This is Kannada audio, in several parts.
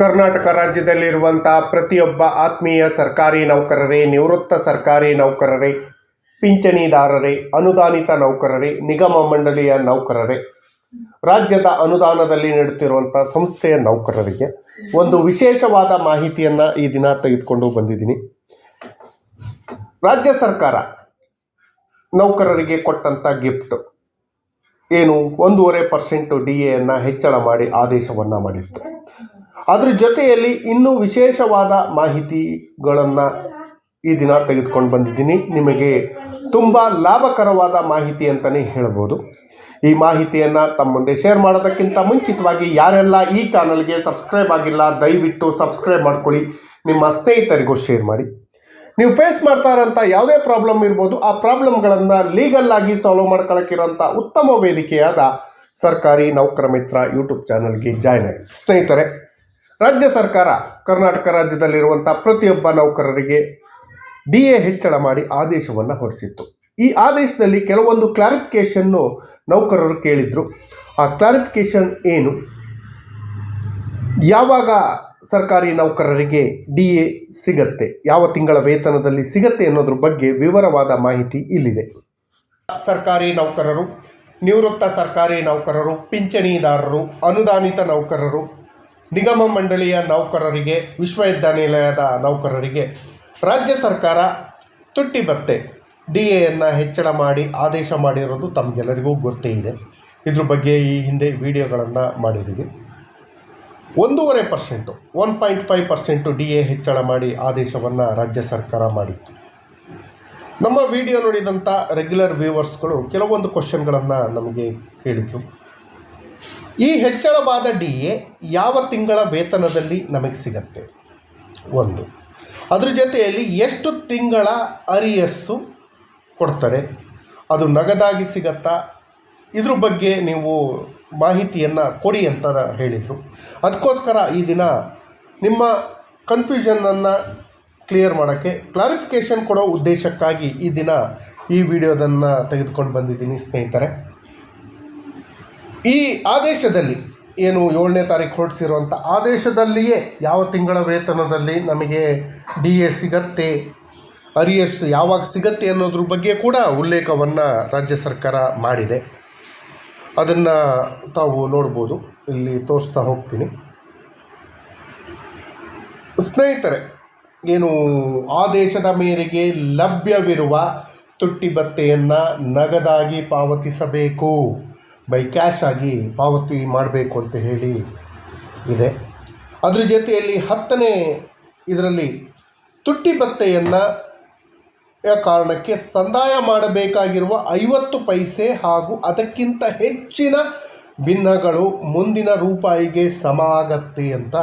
ಕರ್ನಾಟಕ ರಾಜ್ಯದಲ್ಲಿರುವಂಥ ಪ್ರತಿಯೊಬ್ಬ ಆತ್ಮೀಯ ಸರ್ಕಾರಿ ನೌಕರರೇ, ನಿವೃತ್ತ ಸರ್ಕಾರಿ ನೌಕರರೇ, ಪಿಂಚಣಿದಾರರೇ, ಅನುದಾನಿತ ನೌಕರರೇ, ನಿಗಮ ಮಂಡಳಿಯ ನೌಕರರೇ, ರಾಜ್ಯದ ಅನುದಾನದಲ್ಲಿ ನೀಡುತ್ತಿರುವಂಥ ಸಂಸ್ಥೆಯ ನೌಕರರಿಗೆ ಒಂದು ವಿಶೇಷವಾದ ಮಾಹಿತಿಯನ್ನು ಈ ದಿನ ತೆಗೆದುಕೊಂಡು ಬಂದಿದ್ದೀನಿ. ರಾಜ್ಯ ಸರ್ಕಾರ ನೌಕರರಿಗೆ ಕೊಟ್ಟಂಥ ಗಿಫ್ಟ್ ಏನು? ಒಂದೂವರೆ ಪರ್ಸೆಂಟು ಡಿ ಎಯನ್ನು ಹೆಚ್ಚಳ ಮಾಡಿ ಆದೇಶವನ್ನು ಮಾಡಿತ್ತು. ಅದ್ರ ಜೊತೆಯಲ್ಲಿ ಇನ್ನೂ ವಿಶೇಷವಾದ ಮಾಹಿತಿಗಳನ್ನು ಈ ದಿನ ತೆಗೆದುಕೊಂಡು ಬಂದಿದ್ದೀನಿ. ನಿಮಗೆ ತುಂಬ ಲಾಭಕರವಾದ ಮಾಹಿತಿ ಅಂತಲೇ ಹೇಳ್ಬೋದು. ಈ ಮಾಹಿತಿಯನ್ನು ತಮ್ಮ ಮುಂದೆ ಶೇರ್ ಮಾಡೋದಕ್ಕಿಂತ ಮುಂಚಿತವಾಗಿ ಯಾರೆಲ್ಲ ಈ ಚಾನಲ್ಗೆ ಸಬ್ಸ್ಕ್ರೈಬ್ ಆಗಿಲ್ಲ, ದಯವಿಟ್ಟು ಸಬ್ಸ್ಕ್ರೈಬ್ ಮಾಡ್ಕೊಳ್ಳಿ. ನಿಮ್ಮ ಸ್ನೇಹಿತರಿಗೂ ಶೇರ್ ಮಾಡಿ. ನೀವು ಫೇಸ್ ಮಾಡ್ತಾ ಇರೋಂಥ ಯಾವುದೇ ಪ್ರಾಬ್ಲಮ್ ಇರ್ಬೋದು, ಆ ಪ್ರಾಬ್ಲಮ್ಗಳನ್ನು ಲೀಗಲ್ ಆಗಿ ಸಾಲ್ವ್ ಮಾಡ್ಕೊಳ್ಳೋಕ್ಕಿರೋಂಥ ಉತ್ತಮ ವೇದಿಕೆಯಾದ ಸರ್ಕಾರಿ ನೌಕರ ಮಿತ್ರ ಯೂಟ್ಯೂಬ್ ಚಾನಲ್ಗೆ ಜಾಯ್ನ್ ಆಗಿ. ಸ್ನೇಹಿತರೆ ರಾಜ್ಯ ಸರ್ಕಾರ ಕರ್ನಾಟಕ ರಾಜ್ಯದಲ್ಲಿರುವಂಥ ಪ್ರತಿಯೊಬ್ಬ ನೌಕರರಿಗೆ ಡಿ ಎ ಹೆಚ್ಚಳ ಮಾಡಿ ಆದೇಶವನ್ನು ಹೊರಡಿಸಿತ್ತು. ಈ ಆದೇಶದಲ್ಲಿ ಕೆಲವೊಂದು ಕ್ಲಾರಿಫಿಕೇಷನ್ನು ನೌಕರರು ಕೇಳಿದರು. ಆ ಕ್ಲಾರಿಫಿಕೇಷನ್ ಏನು? ಯಾವಾಗ ಸರ್ಕಾರಿ ನೌಕರರಿಗೆ ಡಿ ಎ ಸಿಗತ್ತೆ? ಯಾವ ತಿಂಗಳ ವೇತನದಲ್ಲಿ ಸಿಗತ್ತೆ ಅನ್ನೋದ್ರ ಬಗ್ಗೆ ವಿವರವಾದ ಮಾಹಿತಿ ಇಲ್ಲಿದೆ. ಸರ್ಕಾರಿ ನೌಕರರು, ನಿವೃತ್ತ ಸರ್ಕಾರಿ ನೌಕರರು, ಪಿಂಚಣಿದಾರರು, ಅನುದಾನಿತ ನೌಕರರು ನಿಗಮ ಮಂಡಳಿಯ ನೌಕರರಿಗೆ, ವಿಶ್ವವಿದ್ಯಾನಿಲಯದ ನೌಕರರಿಗೆ ರಾಜ್ಯ ಸರ್ಕಾರ ತುಟ್ಟಿ ಭತ್ತೆ. ಡಿ ಎಯನ್ನು ಹೆಚ್ಚಳ ಮಾಡಿ ಆದೇಶ ಮಾಡಿರೋದು ತಮಗೆಲ್ಲರಿಗೂ ಗೊತ್ತೇ ಇದೆ. ಇದ್ರ ಬಗ್ಗೆ ಈ ಹಿಂದೆ ವಿಡಿಯೋಗಳನ್ನು ಮಾಡಿದ್ದೀವಿ ಒಂದೂವರೆ percent, one point five percent D A ಹೆಚ್ಚಳ ಮಾಡಿ ಆದೇಶವನ್ನು ರಾಜ್ಯ ಸರ್ಕಾರ ಮಾಡಿತ್ತು. ನಮ್ಮ ವಿಡಿಯೋ ನೋಡಿದಂಥ ರೆಗ್ಯುಲರ್ ವ್ಯೂವರ್ಸ್ಗಳು ಕೆಲವೊಂದು ಕ್ವಶನ್ಗಳನ್ನು ನಮಗೆ ಕೇಳಿದರು. ಈ ಹೆಚ್ಚಳವಾದ ಡಿ ಎ ಯಾವ ತಿಂಗಳ ವೇತನದಲ್ಲಿ ನಮಗೆ ಸಿಗತ್ತೆ? ಒಂದು. ಅದ್ರ ಜೊತೆಯಲ್ಲಿ ಎಷ್ಟು ತಿಂಗಳ ಅರಿಯಸ್ಸು ಕೊಡ್ತಾರೆ? ಅದು ನಗದಾಗಿ ಸಿಗತ್ತಾ? ಇದ್ರ ಬಗ್ಗೆ ನೀವು ಮಾಹಿತಿಯನ್ನು ಕೊಡಿ ಅಂತ ಹೇಳಿದರು. ಅದಕ್ಕೋಸ್ಕರ ಈ ದಿನ ನಿಮ್ಮ ಕನ್ಫ್ಯೂಷನನ್ನು ಕ್ಲಿಯರ್ ಮಾಡೋಕ್ಕೆ, ಕ್ಲಾರಿಫಿಕೇಷನ್ ಕೊಡೋ ಉದ್ದೇಶಕ್ಕಾಗಿ ಈ ದಿನ ಈ ವಿಡಿಯೋದನ್ನು ತೆಗೆದುಕೊಂಡು ಬಂದಿದ್ದೀನಿ ಸ್ನೇಹಿತರೆ. ಈ ಆದೇಶದಲ್ಲಿ ಏನು ಏಳನೇ ತಾರೀಕು ಹೊರಡಿಸಿರುವಂಥ ಆದೇಶದಲ್ಲಿಯೇ ಯಾವ ತಿಂಗಳ ವೇತನದಲ್ಲಿ ನಮಗೆ ಡಿ ಎ ಸಿಗತ್ತೆ, ಅರಿಯರ್ಸ್ ಯಾವಾಗ ಸಿಗತ್ತೆ ಅನ್ನೋದ್ರ ಬಗ್ಗೆ ಕೂಡ ಉಲ್ಲೇಖವನ್ನು ರಾಜ್ಯ ಸರ್ಕಾರ ಮಾಡಿದೆ. ಅದನ್ನು ತಾವು ನೋಡ್ಬೋದು. ಇಲ್ಲಿ ತೋರಿಸ್ತಾ ಹೋಗ್ತೀನಿ. ಸ್ನೇಹಿತರೆ, ಏನು ಆದೇಶದ ಮೇರೆಗೆ ಲಭ್ಯವಿರುವ ತುಟ್ಟಿ ಭತ್ತೆಯನ್ನು ನಗದಾಗಿ ಪಾವತಿಸಬೇಕು. ಬೈ ಕ್ಯಾಶ್ ಆಗಿ ಪಾವತಿ ಮಾಡಬೇಕು ಅಂತ ಹೇಳಿ ಇದೆ. ಅದ್ರ ಜೊತೆಯಲ್ಲಿ ಹತ್ತನೇ ಇದರಲ್ಲಿ ತುಟ್ಟಿ ಭತ್ತೆಯನ್ನು ಕಾರಣಕ್ಕೆ ಸಂದಾಯ ಮಾಡಬೇಕಾಗಿರುವ ಐವತ್ತು ಪೈಸೆ ಹಾಗೂ ಅದಕ್ಕಿಂತ ಹೆಚ್ಚಿನ ಭಿನ್ನಗಳು ಮುಂದಿನ ರೂಪಾಯಿಗೆ ಸಮ ಅಂತ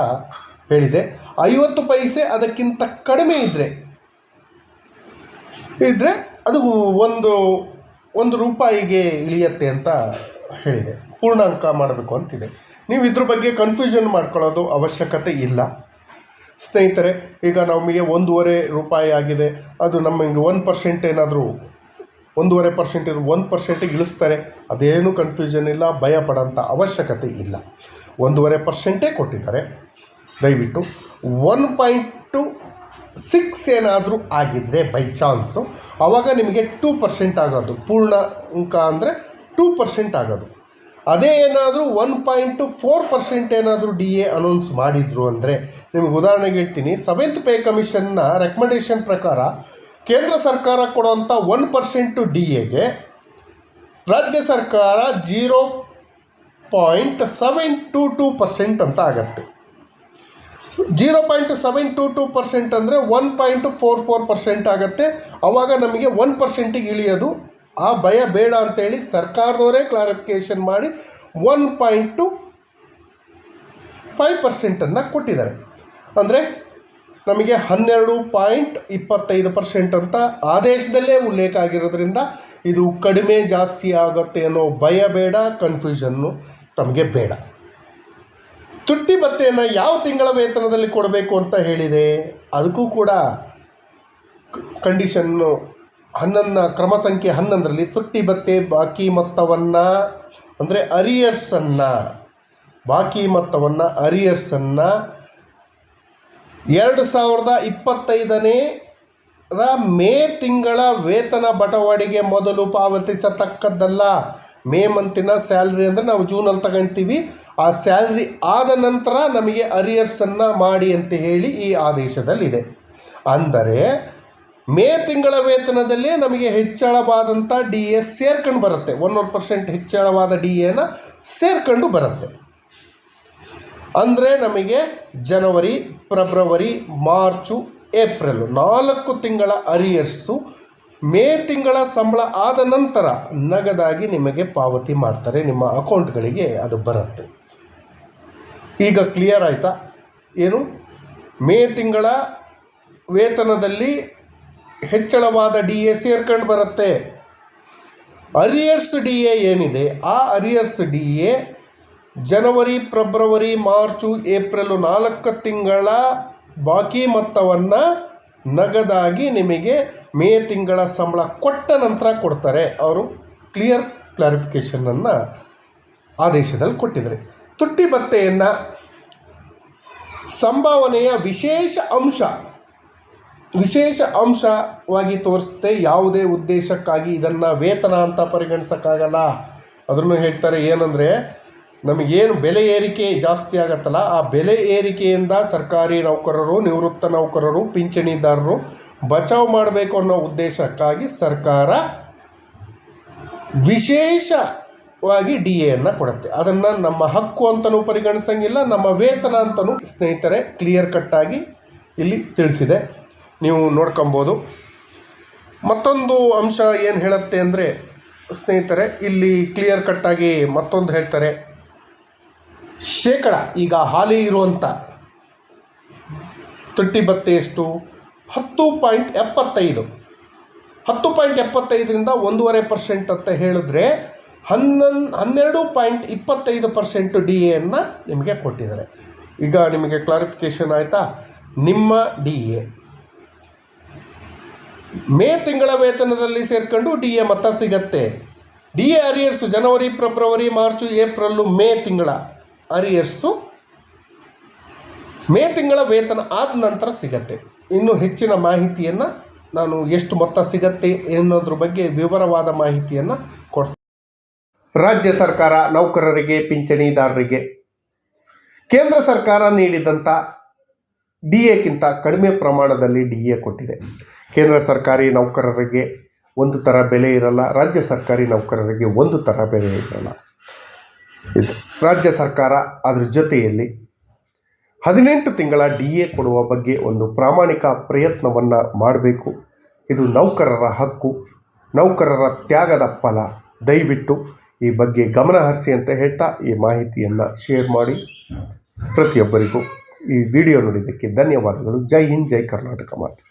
ಹೇಳಿದೆ. ಐವತ್ತು ಪೈಸೆ ಅದಕ್ಕಿಂತ ಕಡಿಮೆ ಇದ್ದರೆ ಇದ್ದರೆ ಅದು ಒಂದು ಒಂದು ರೂಪಾಯಿಗೆ ಇಳಿಯತ್ತೆ ಅಂತ ಹೇಳಿದೆ. ಪೂರ್ಣಾಂಕ ಮಾಡಬೇಕು ಅಂತಿದೆ. ನೀವು ಇದ್ರ ಬಗ್ಗೆ ಕನ್ಫ್ಯೂಷನ್ ಮಾಡ್ಕೊಳ್ಳೋದು ಅವಶ್ಯಕತೆ ಇಲ್ಲ. ಸ್ನೇಹಿತರೆ, ಈಗ ನಮಗೆ ಒಂದೂವರೆ ರೂಪಾಯಿ ಆಗಿದೆ. ಅದು ನಮಗೆ ಒನ್ ಪರ್ಸೆಂಟ್ ಏನಾದರೂ, ಒಂದೂವರೆ ಪರ್ಸೆಂಟ್ ಇರೋ ಒನ್ ಪರ್ಸೆಂಟಿಗೆ ಇಳಿಸ್ತಾರೆ. ಅದೇನು ಕನ್ಫ್ಯೂಷನ್ ಇಲ್ಲ, ಭಯ ಪಡೋಂಥ ಅವಶ್ಯಕತೆ ಇಲ್ಲ. ಒಂದೂವರೆ ಪರ್ಸೆಂಟೇ ಕೊಟ್ಟಿದ್ದಾರೆ. ದಯವಿಟ್ಟು ಒನ್ ಪಾಯಿಂಟು ಸಿಕ್ಸ್ ಏನಾದರೂ ಆಗಿದ್ದರೆ ಬೈ ಚಾನ್ಸು ಆವಾಗ ನಿಮಗೆ ಟೂ ಪರ್ಸೆಂಟ್ ಆಗೋದು. ಪೂರ್ಣ ಅಂಕ ಅಂದರೆ ಟೂ ಪರ್ಸೆಂಟ್ ಆಗೋದು. ಅದೇ ಏನಾದರೂ ಒನ್ ಪಾಯಿಂಟು ಫೋರ್ ಪರ್ಸೆಂಟ್ ಏನಾದರೂ ಡಿ ಎ ಅನೌನ್ಸ್ ಮಾಡಿದರು ಅಂದರೆ ನಿಮಗೆ ಉದಾಹರಣೆಗೆ ಹೇಳ್ತೀನಿ ಸೆವೆಂತ್ ಪೇ ಕಮಿಷನ್ನ ರೆಕಮೆಂಡೇಷನ್ ಪ್ರಕಾರ ಕೇಂದ್ರ ಸರ್ಕಾರ ಕೊಡುವಂಥ ಒನ್ ಪರ್ಸೆಂಟು ಡಿ ಎಗೆ ರಾಜ್ಯ ಸರ್ಕಾರ zero point seven two two percent ಅಂತ ಆಗತ್ತೆ. Zero point seven two two percent ಅಂದರೆ one point four four percent ಆಗುತ್ತೆ. ಆವಾಗ ನಮಗೆ ಒನ್ ಪರ್ಸೆಂಟಿಗೆ ಇಳಿಯೋದು ಆ ಭಯ ಬೇಡ ಅಂತೇಳಿ ಸರ್ಕಾರದವರೇ ಕ್ಲಾರಿಫಿಕೇಷನ್ ಮಾಡಿ ಒನ್ ಪಾಯಿಂಟ್ ಟು ಫೈವ್ ಪರ್ಸೆಂಟನ್ನು ಕೊಟ್ಟಿದ್ದಾರೆ. ಅಂದರೆ ನಮಗೆ ಹನ್ನೆರಡು ಪಾಯಿಂಟ್ ಇಪ್ಪತ್ತೈದು ಪರ್ಸೆಂಟ್ ಅಂತ ಆದೇಶದಲ್ಲೇ ಉಲ್ಲೇಖ ಆಗಿರೋದ್ರಿಂದ ಇದು ಕಡಿಮೆ ಜಾಸ್ತಿ ಆಗುತ್ತೆ ಅನ್ನೋ ಭಯ ಬೇಡ ಕನ್ಫ್ಯೂಷನ್ನು ತಮಗೆ ಬೇಡ. ತುಟ್ಟಿ ಭತ್ತೆಯನ್ನು ಯಾವ ತಿಂಗಳ ವೇತನದಲ್ಲಿ ಕೊಡಬೇಕು ಅಂತ ಹೇಳಿದೆ, ಅದಕ್ಕೂ ಕೂಡ ಕಂಡೀಷನ್ನು ಹನ್ನೊಂದನ ಕ್ರಮ ಸಂಖ್ಯೆ ಹನ್ನೊಂದರಲ್ಲಿ ತುಟ್ಟಿ ಬತ್ತೆ ಬಾಕಿ ಮೊತ್ತವನ್ನು, ಅಂದರೆ ಅರಿಯರ್ಸನ್ನು, ಬಾಕಿ ಮೊತ್ತವನ್ನು, ಅರಿಯರ್ಸನ್ನು ಎರಡು ಸಾವಿರದ ಇಪ್ಪತ್ತೈದನೇ ರ ಮೇ ತಿಂಗಳ ವೇತನ ಬಟವಾಡಿಗೆ ಮೊದಲು ಪಾವತಿಸತಕ್ಕದ್ದಲ್ಲ. ಮೇ ಮಂತಿನ ಸ್ಯಾಲ್ರಿ ಅಂದರೆ ನಾವು ಜೂನಲ್ಲಿ ತಗೊಳ್ತೀವಿ ಆ ಸ್ಯಾಲ್ರಿ ಆದ ನಂತರ ನಮಗೆ ಅರಿಯರ್ಸನ್ನು ಮಾಡಿ ಅಂತ ಹೇಳಿ ಈ ಆದೇಶದಲ್ಲಿದೆ. ಅಂದರೆ ಮೇ ತಿಂಗಳ ವೇತನದಲ್ಲೇ ನಮಗೆ ಹೆಚ್ಚಳವಾದಂಥ ಡಿ ಎ ಸೇರ್ಕೊಂಡು ಬರುತ್ತೆ. ಒನ್ನೂರು ಪರ್ಸೆಂಟ್ ಹೆಚ್ಚಳವಾದ ಡಿ ಎನ ಸೇರ್ಕೊಂಡು ಬರುತ್ತೆ. ಅಂದರೆ ನಮಗೆ ಜನವರಿ, ಫೆಬ್ರವರಿ, ಮಾರ್ಚು, ಏಪ್ರಿಲ್ ನಾಲ್ಕು ತಿಂಗಳ ಅರಿಯರ್ಸು ಮೇ ತಿಂಗಳ ಸಂಬಳ ಆದ ನಂತರ ನಗದಾಗಿ ನಿಮಗೆ ಪಾವತಿ ಮಾಡ್ತಾರೆ. ನಿಮ್ಮ ಅಕೌಂಟ್ಗಳಿಗೆ ಅದು ಬರುತ್ತೆ. ಈಗ ಕ್ಲಿಯರ್ ಆಯಿತಾ? ಏನು? ಮೇ ತಿಂಗಳ ವೇತನದಲ್ಲಿ ಹೆಚ್ಚಳವಾದ ಡಿ ಎ ಸೇರ್ಕೊಂಡು ಬರುತ್ತೆ. ಅರಿಯರ್ಸ್ ಡಿ ಎ ಏನಿದೆ? ಆ ಅರಿಯರ್ಸ್ ಡಿ ಎ ಜನವರಿ, ಫೆಬ್ರವರಿ, ಮಾರ್ಚು, ಏಪ್ರಿಲು ನಾಲ್ಕು ತಿಂಗಳ ಬಾಕಿ ಮೊತ್ತವನ್ನು ನಗದಾಗಿ ನಿಮಗೆ ಮೇ ತಿಂಗಳ ಸಂಬಳ ಕೊಟ್ಟ ನಂತರ ಕೊಡ್ತಾರೆ. ಅವರು ಕ್ಲಿಯರ್ ಕ್ಲಾರಿಫಿಕೇಷನನ್ನು ಆದೇಶದಲ್ಲಿ ಕೊಟ್ಟಿದ್ದಾರೆ. ತುಟ್ಟಿ ಭತ್ತೆಯನ್ನು ಸಂಭಾವನೆಯ ವಿಶೇಷ ಅಂಶ ವಿಶೇಷ ಅಂಶವಾಗಿ ತೋರಿಸುತ್ತೆ, ಯಾವುದೇ ಉದ್ದೇಶಕ್ಕಾಗಿ ಇದನ್ನು ವೇತನ ಅಂತ ಪರಿಗಣಿಸೋಕ್ಕಾಗಲ್ಲ. ಅದನ್ನು ಹೇಳ್ತಾರೆ ಏನಂದರೆ, ನಮಗೇನು ಬೆಲೆ ಏರಿಕೆ ಜಾಸ್ತಿ ಆಗತ್ತಲ್ಲ, ಆ ಬೆಲೆ ಏರಿಕೆಯಿಂದ ಸರ್ಕಾರಿ ನೌಕರರು, ನಿವೃತ್ತ ನೌಕರರು, ಪಿಂಚಣಿದಾರರು ಬಚಾವ್ ಮಾಡಬೇಕು ಅನ್ನೋ ಉದ್ದೇಶಕ್ಕಾಗಿ ಸರ್ಕಾರ ವಿಶೇಷವಾಗಿ ಡಿ ಎಯನ್ನು ಕೊಡುತ್ತೆ. ಅದನ್ನು ನಮ್ಮ ಹಕ್ಕು ಅಂತಲೂ ಪರಿಗಣಿಸಂಗಿಲ್ಲ, ನಮ್ಮ ವೇತನ ಅಂತಲೂ ಸ್ನೇಹಿತರೆ ಕ್ಲಿಯರ್ ಕಟ್ಟಾಗಿ ಇಲ್ಲಿ ತಿಳಿಸಿದೆ. ನೀವು ನೋಡ್ಕೊಬೋದು. ಮತ್ತೊಂದು ಅಂಶ ಏನು ಹೇಳುತ್ತೆ ಅಂದರೆ, ಸ್ನೇಹಿತರೆ, ಇಲ್ಲಿ ಕ್ಲಿಯರ್ ಕಟ್ಟಾಗಿ ಮತ್ತೊಂದು ಹೇಳ್ತಾರೆ. ಶೇಕಡ, ಈಗ ಹಾಲಿ ಇರುವಂಥ ತುಟ್ಟಿ ಭತ್ತೆ ಎಷ್ಟು? ಹತ್ತು ಪಾಯಿಂಟ್ ಎಪ್ಪತ್ತೈದು. ಹತ್ತು ಪಾಯಿಂಟ್ ಎಪ್ಪತ್ತೈದರಿಂದ ಒಂದೂವರೆ ಪರ್ಸೆಂಟ್ ಅಂತ ಹೇಳಿದ್ರೆ ಹನ್ನೊಂದು ಹನ್ನೆರಡು ಪಾಯಿಂಟ್ ಇಪ್ಪತ್ತೈದು ಪರ್ಸೆಂಟ್ ಡಿ ಎನ್ನು ನಿಮಗೆ ಕೊಟ್ಟಿದ್ದಾರೆ. ಈಗ ನಿಮಗೆ ಕ್ಲಾರಿಫಿಕೇಷನ್ ಆಯಿತಾ? ನಿಮ್ಮ ಡಿ ಎ. ಮೇ ತಿಂಗಳ ವೇತನದಲ್ಲಿ ಸೇರ್ಕೊಂಡು ಡಿ ಎ ಮತ ಸಿಗತ್ತೆ. ಡಿ ಎ ಅರಿಯರ್ಸು ಜನವರಿ, ಫೆಬ್ರವರಿ, ಮಾರ್ಚು, ಏಪ್ರಿಲ್ಲು ಮೇ ತಿಂಗಳ ಅರಿಯರ್ಸು ಮೇ ತಿಂಗಳ ವೇತನ ಆದ ನಂತರ ಸಿಗತ್ತೆ. ಇನ್ನು ಹೆಚ್ಚಿನ ಮಾಹಿತಿಯನ್ನು ನಾನು ಎಷ್ಟು ಮೊತ್ತ ಸಿಗತ್ತೆ ಅನ್ನೋದ್ರ ಬಗ್ಗೆ ವಿವರವಾದ ಮಾಹಿತಿಯನ್ನು ಕೊಡ್ತೀನಿ. ರಾಜ್ಯ ಸರ್ಕಾರ ನೌಕರರಿಗೆ, ಪಿಂಚಣಿದಾರರಿಗೆ ಕೇಂದ್ರ ಸರ್ಕಾರ ನೀಡಿದಂಥ ಡಿ ಎಕ್ಕಿಂತ ಕಡಿಮೆ ಪ್ರಮಾಣದಲ್ಲಿ ಡಿ ಎ ಕೊಟ್ಟಿದೆ. ಕೇಂದ್ರ ಸರ್ಕಾರಿ ನೌಕರರಿಗೆ ಒಂದು ಥರ ಬೆಲೆ ಇರಲ್ಲ, ರಾಜ್ಯ ಸರ್ಕಾರಿ ನೌಕರರಿಗೆ ಒಂದು ಥರ ಬೆಲೆ ಇರಲ್ಲ. ಇದು ರಾಜ್ಯ ಸರ್ಕಾರ ಅದರ ಜೊತೆಯಲ್ಲಿ ಹದಿನೆಂಟು ತಿಂಗಳ ಡಿ ಎ ಕೊಡುವ ಬಗ್ಗೆ ಒಂದು ಪ್ರಾಮಾಣಿಕ ಪ್ರಯತ್ನವನ್ನು ಮಾಡಬೇಕು. ಇದು ನೌಕರರ ಹಕ್ಕು, ನೌಕರರ ತ್ಯಾಗದ ಫಲ. ದಯವಿಟ್ಟು ಈ ಬಗ್ಗೆ ಗಮನ ಹರಿಸಿ ಅಂತ ಹೇಳ್ತಾ ಈ ಮಾಹಿತಿಯನ್ನು ಶೇರ್ ಮಾಡಿ ಪ್ರತಿಯೊಬ್ಬರಿಗೂ. ಈ ವಿಡಿಯೋ ನೋಡಿದ್ದಕ್ಕೆ ಧನ್ಯವಾದಗಳು. ಜೈ ಹಿಂದ್, ಜೈ ಕರ್ನಾಟಕ ಮಾತೆ.